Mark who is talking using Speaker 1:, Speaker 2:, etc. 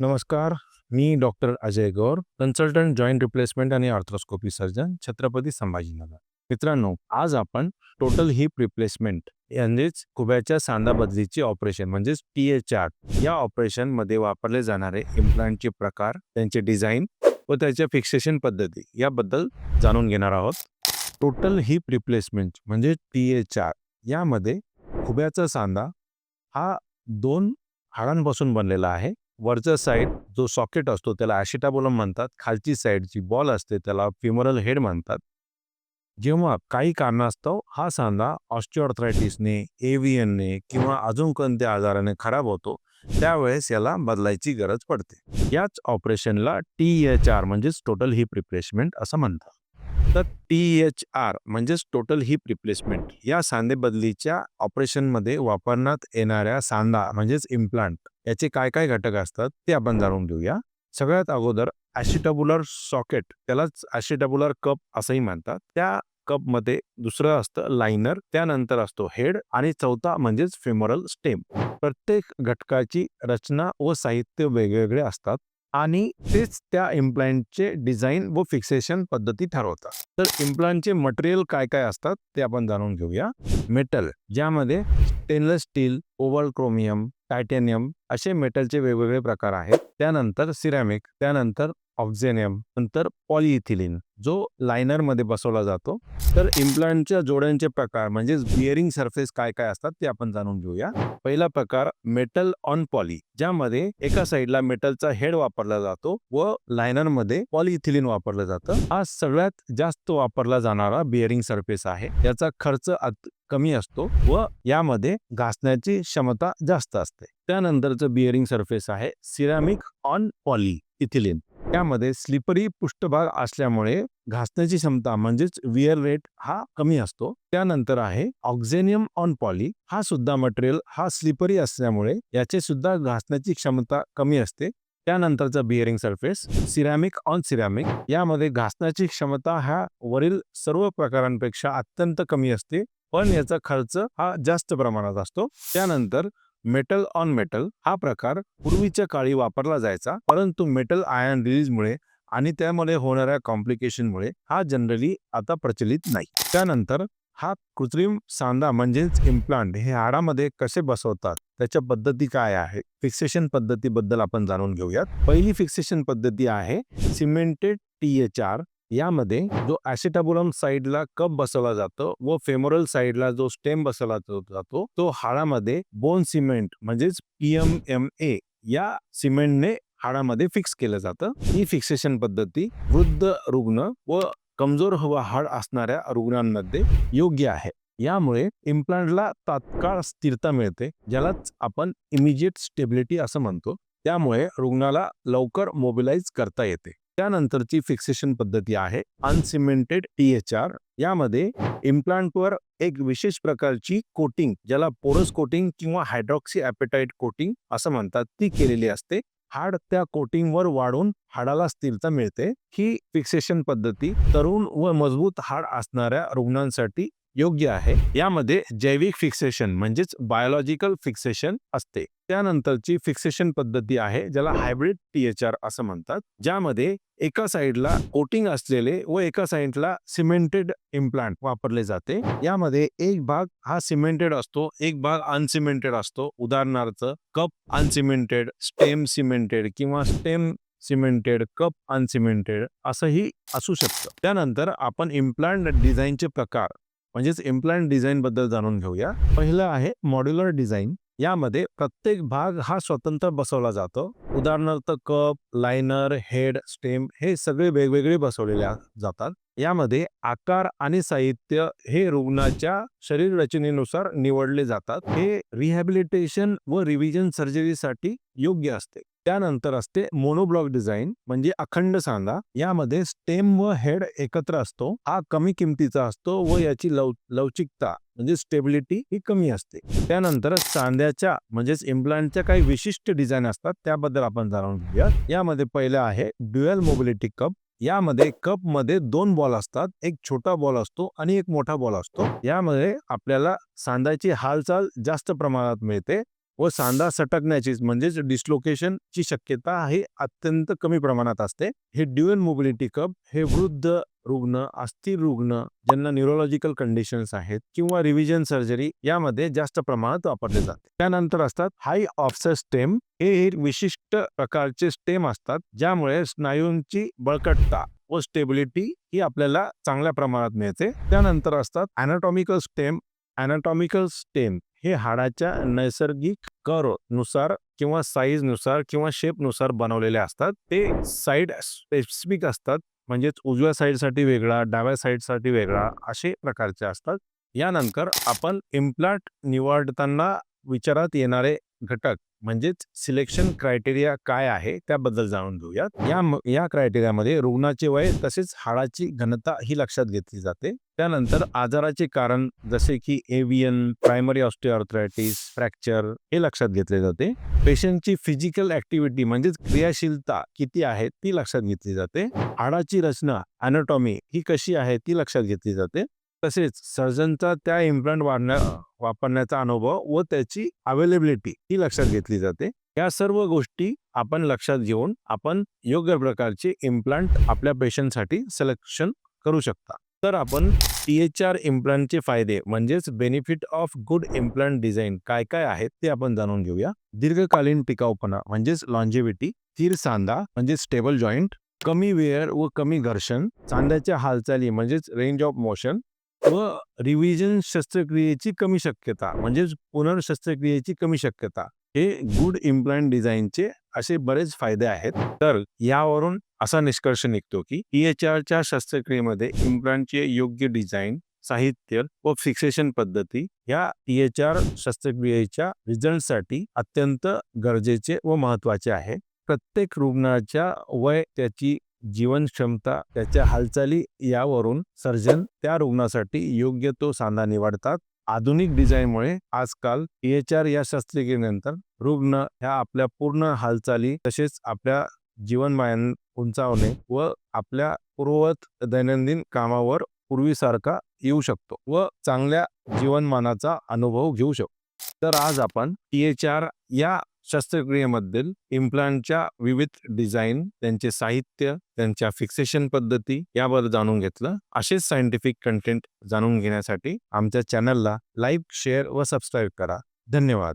Speaker 1: नमस्कार मी doctor Ajay Gaur consultant joint replacement आणि arthroscopy surgeon Chhatrapati Sambhajinagar. मित्रांनो आज आपण टोटल हिप रिप्लेसमेंट म्हणजेच खुब्याच्या सांधा बदलीचे ऑपरेशन म्हणजेच टी एच आर या ऑपरेशनमध्ये वापरले जाणारे इम्प्लांटचे प्रकार त्यांचे डिझाईन व त्याच्या फिक्सेशन पद्धती याबद्दल जाणून घेणार आहोत. टोटल हिप रिप्लेसमेंट म्हणजे टी एच आर यामध्ये खुब्याचा सांधा हा दोन हाडांपासून बनलेला आहे. वरचा साईड जो सॉकेट असतो त्याला ॲशिटाबोलम म्हणतात. खालची साईड जी बॉल असते त्याला फिमरल हेड म्हणतात. जेव्हा काही कारणास्तव हा सांधा ऑस्टिओआर्थरायटिसने एव्हीएनने किंवा अजून कोणत्या आजाराने खराब होतो त्यावेळेस याला बदलायची गरज पडते. याच ऑपरेशनला टी एच आर म्हणजेच टोटल हिप रिप्लेसमेंट असं म्हणतात. तर टी एच आर म्हणजेच टोटल हिप रिप्लेसमेंट या सांधे बदलीच्या ऑपरेशनमध्ये वापरण्यात येणाऱ्या सांधा म्हणजेच इम्प्लांट याचे काय काय घटक असतात ते आपण जाणून घेऊया. सगळ्यात अगोदर ॲशिटॅब्युलर सॉकेट त्यालाच ॲशिटॅब्युलर कप असंही म्हणतात. त्या कपमध्ये दुसरं असतं लाइनर त्यानंतर असतो हेड आणि चौथा म्हणजेच फेमोरल स्टेम प्रत्येक घटकाची रचना व साहित्य वेगवेगळे असतात. आणि तेच त्या इम्प्लांटचे डिझाईन व फिक्सेशन पद्धती ठरवतात. तर इम्प्लांटचे मटेरियल काय काय असतात ते आपण जाणून घेऊया. मेटल ज्यामध्ये स्टेनलेस स्टील ओवल क्रोमियम टायटॅनियम असे मेटलचे वेगवेगळे प्रकार आहेत. त्यानंतर सिरॅमिक त्यानंतर ऑक्झेनियम नंतर पॉलिइथिलिन जो लायनरमध्ये बसवला जातो. तर इम्प्लांटच्या जोड्यांचे प्रकार म्हणजेच बिअरिंग सरफेस काय काय असतात ते आपण जाणून घेऊया. पहिला प्रकार मेटल ऑन पॉली ज्यामध्ये एका साईडला मेटलचा हेड वापरला जातो व लायनरमध्ये पॉलिइथिलिन वापरलं जातं. हा सगळ्यात जास्त वापरला जाणारा बिअरिंग सरफेस आहे. याचा खर्च कमी असतो व यामध्ये घासण्याची क्षमता जास्त असते. त्यानंतरचं बिअरिंग सरफेस आहे सिरामिक ऑन पॉली इथिलिन. त्यामध्ये स्लिपरी पृष्ठभाग असल्यामुळे घासण्याची क्षमता म्हणजेच विअर रेट हा कमी असतो. त्यानंतर आहे ऑक्झेनियम ऑन पॉली हा सुद्धा मटेरियल हा स्लिपरी असल्यामुळे याचे सुद्धा घासण्याची क्षमता कमी असते. त्यानंतरचा bearing surface ceramic on ceramic यामध्ये घासण्याची क्षमता ह्या वरील सर्व प्रकारांपेक्षा अत्यंत कमी असते. पण याचा खर्च हा जास्त प्रमाणात असतो. त्यानंतर मेटल ऑन मेटल हा प्रकार पूर्वीच्या काळी वापरला जायचा परंतु मेटल आयन रिलीजमुळे आणि त्यामुळे होणाऱ्या कॉम्प्लिकेशनमुळे हा जनरली आता प्रचलित नाही. त्यानंतर हा कृत्रिम सांधा म्हणजेच इम्प्लांट हे हाडामध्ये कसे बसवतात त्याच्या पद्धती काय आहे फिक्सेशन पद्धतीबद्दल आपण जाणून घेऊयात. पहिली फिक्सेशन पद्धती आहे सिमेंटेड टी एच आर यामध्ये जो ॲसिटाबुलम साईडला कप बसवला जातो व फेमोरल साईडला जो स्टेम बसवला जातो तो हाडामध्ये बोन सिमेंट म्हणजेच पीएम एम ए या सिमेंटने हाडामध्ये फिक्स केलं जातं. ही फिक्सेशन पद्धती वृद्ध रुग्ण व कमजोर हवा हाड असणाऱ्या रुग्णांमध्ये योग्य आहे. यामुळे इम्प्लांटला तात्काळ स्थिरता मिळते ज्यालाच आपण इमिजिएट स्टेबिलिटी असं म्हणतो. त्यामुळे रुग्णाला लवकर मोबिलाइज करता येते. त्यानंतरची फिक्सेशन पद्धती आहे. अनसिमेंटेड टी एच आर यामध्ये इम्प्लांटवर एक विशेष प्रकारची कोटिंग ज्याला पोरस कोटिंग किंवा हायड्रॉक्सी ॲपेटाईट कोटिंग असं म्हणतात ती केलेली असते. हाड त्या कोटिंगवर वाढून हाडाला स्थिरता मिळते. ही फिक्सेशन पद्धती तरुण व मजबूत हाड असणाऱ्या रुग्णांसाठी योग्य आहे. यामध्ये जैविक फिक्सेशन म्हणजेच बायोलॉजिकल फिक्सेशन असते. त्यानंतरची फिक्सेशन पद्धती आहे ज्याला हायब्रिड टीएचआर असं म्हणतात. ज्यामध्ये एका साईडला कोटिंग असलेले व एका साईडला सिमेंटेड इम्प्लांट वापरले जाते. यामध्ये एक भाग हा सिमेंटेड असतो एक भाग अनसिमेंटेड असतो. उदाहरणार्थ कप अनसिमेंटेड स्टेम सिमेंटेड किंवा स्टेम सिमेंटेड कप अनसिमेंटेड असंही असू शकतं. त्यानंतर आपण इम्प्लांट डिझाईनचे प्रकार म्हणजेच इम्प्लांट डिझाईन बद्दल जाणून घेऊया. पहिलं आहे मॉड्युलर डिझाईन यामध्ये प्रत्येक भाग हा स्वतंत्र बसवला जातो. उदाहरणार्थ कप लायनर हेड स्टेम हे सगळे वेगवेगळे बसवलेले जातात. यामध्ये आकार आणि साहित्य हे रुग्णाच्या शरीर रचनेनुसार निवडले जातात. हे रिहॅबिलिटेशन व रिव्हिजन सर्जरीसाठी योग्य असते. त्यानंतर असते मोनोब्लॉक डिझाईन म्हणजे अखंड सांधा. यामध्ये स्टेम व हेड एकत्र असतो. हा कमी किमतीचा असतो व याची लव लवचिकता म्हणजे स्टेबिलिटी ही कमी असते. त्यानंतर सांध्याच्या म्हणजेच इम्प्लांटच्या काही विशिष्ट डिझाईन असतात. त्याबद्दल आपण जाणून घेऊया यामध्ये पहिलं आहे ड्युअल मोबिलिटी कप यामध्ये कपमध्ये दोन बॉल असतात. एक छोटा बॉल असतो आणि एक मोठा बॉल असतो. यामध्ये आपल्याला सांध्याची हालचाल जास्त प्रमाणात मिळते. व सांधा सटकण्याची म्हणजेच डिस्लोकेशनची शक्यता ही अत्यंत कमी प्रमाणात असते. हे ड्युएन मोबिलिटी कप हे वृद्ध रुग्ण अस्थिर रुग्ण ज्यांना न्यूरोलॉजिकल कंडिशन्स आहेत किंवा रिव्हिजन सर्जरी यामध्ये जास्त प्रमाणात वापरले जाते. त्यानंतर असतात हाय ऑफसेट स्टेम हे एक विशिष्ट प्रकारचे स्टेम असतात ज्यामुळे स्नायूंची बळकटता व स्टेबिलिटी ही आपल्याला चांगल्या प्रमाणात मिळते. त्यानंतर असतात अनाटॉमिकल स्टेम अनाटॉमिकल स्टेम हे हाडाच्या नैसर्गिक कर नुसार किंवा साईजनुसार किंवा शेपनुसार बनवलेले असतात. ते साईड स्पेसिफिक असतात. म्हणजेच उजव्या साईडसाठी वेगळा डाव्या साईडसाठी वेगळा असे प्रकारचे असतात. यानंतर आपण इम्प्लांट निवडताना विचारात येणारे घटक म्हणजेच सिलेक्शन क्रायटेरिया काय आहे त्याबद्दल जाणून घेऊयात या या क्रायटेरियामध्ये रुग्णाचे वय तसेच हाडाची घनता ही लक्षात घेतली जाते. त्यानंतर आजाराचे कारण जसे की एव्हियन प्रायमरी ऑस्टिओआर्थरायटिस फ्रॅक्चर हे लक्षात घेतले जाते. पेशंटची फिजिकल ऍक्टिव्हिटी म्हणजेच क्रियाशीलता किती आहे ती लक्षात घेतली जाते. हाडाची रचना अनाटॉमी ही कशी आहे ती लक्षात घेतली जाते. तसेच सर्जनचा त्या इम्प्लांट वाढण्या वापरण्याचा अनुभव व त्याची अवेलेबिलिटी ही लक्षात घेतली जाते. या सर्व गोष्टी आपण लक्षात घेऊन आपण योग्य प्रकारचे इम्प्लांट आपल्या पेशंटसाठी सिलेक्शन करू शकता. तर आपण टी एच आर इम्प्लांटचे फायदे म्हणजेच benefit of good implant design काय काय आहेत ते आपण जाणून घेऊया. दीर्घकालीन टिकाऊपणा म्हणजेच लॉन्जिव्हिटी स्थिर सांधा म्हणजे स्टेबल जॉईंट कमी वेअर व कमी घर्षण सांध्याच्या हालचाली म्हणजेच रेंज ऑफ मोशन व रिव्हिजन शस्त्रक्रियेची कमी शक्यता म्हणजेच पुनर्शस्त्रक्रियेची कमी शक्यता हे गुड इम्प्लांट डिझाईनचे असे बरेच फायदे आहेत. तर यावरून असा निष्कर्ष निघतो की पीएचआरच्या एच आरच्या शस्त्रक्रियेमध्ये इम्प्लांटचे योग्य डिझाईन साहित्य व फिक्सेशन पद्धती या पीएचआर एच आर शस्त्रक्रियेच्या रिझल्टसाठी अत्यंत गरजेचे व महत्त्वाचे आहे. प्रत्येक रुग्णाच्या वय त्याची जीवन क्षमता त्याच्या हालचाली यावरून सर्जन त्या रुग्णासाठी योग्य तो सांधा निवडतात. आधुनिक डिझाईनमुळे आजकाल आर या शस्त्रक्रियेनंतर रुग्ण ह्या आपल्या पूर्ण हालचाली तसेच आपल्या जीवनमान उंचावणे व आपल्या पूर्ववत दैनंदिन कामावर पूर्वीसारखा येऊ शकतो व चांगल्या जीवनमानाचा अनुभव घेऊ शकतो. तर आज आपण पीएचआर एच आर या शस्त्रक्रियेमधील इम्प्लांटच्या विविध डिझाईन त्यांचे साहित्य त्यांच्या फिक्सेशन पद्धती याबद्दल जाणून घेतलं. असेच सायंटिफिक कंटेंट जाणून घेण्यासाठी आमच्या चॅनलला लाईक शेअर व सबस्क्राईब करा. धन्यवाद.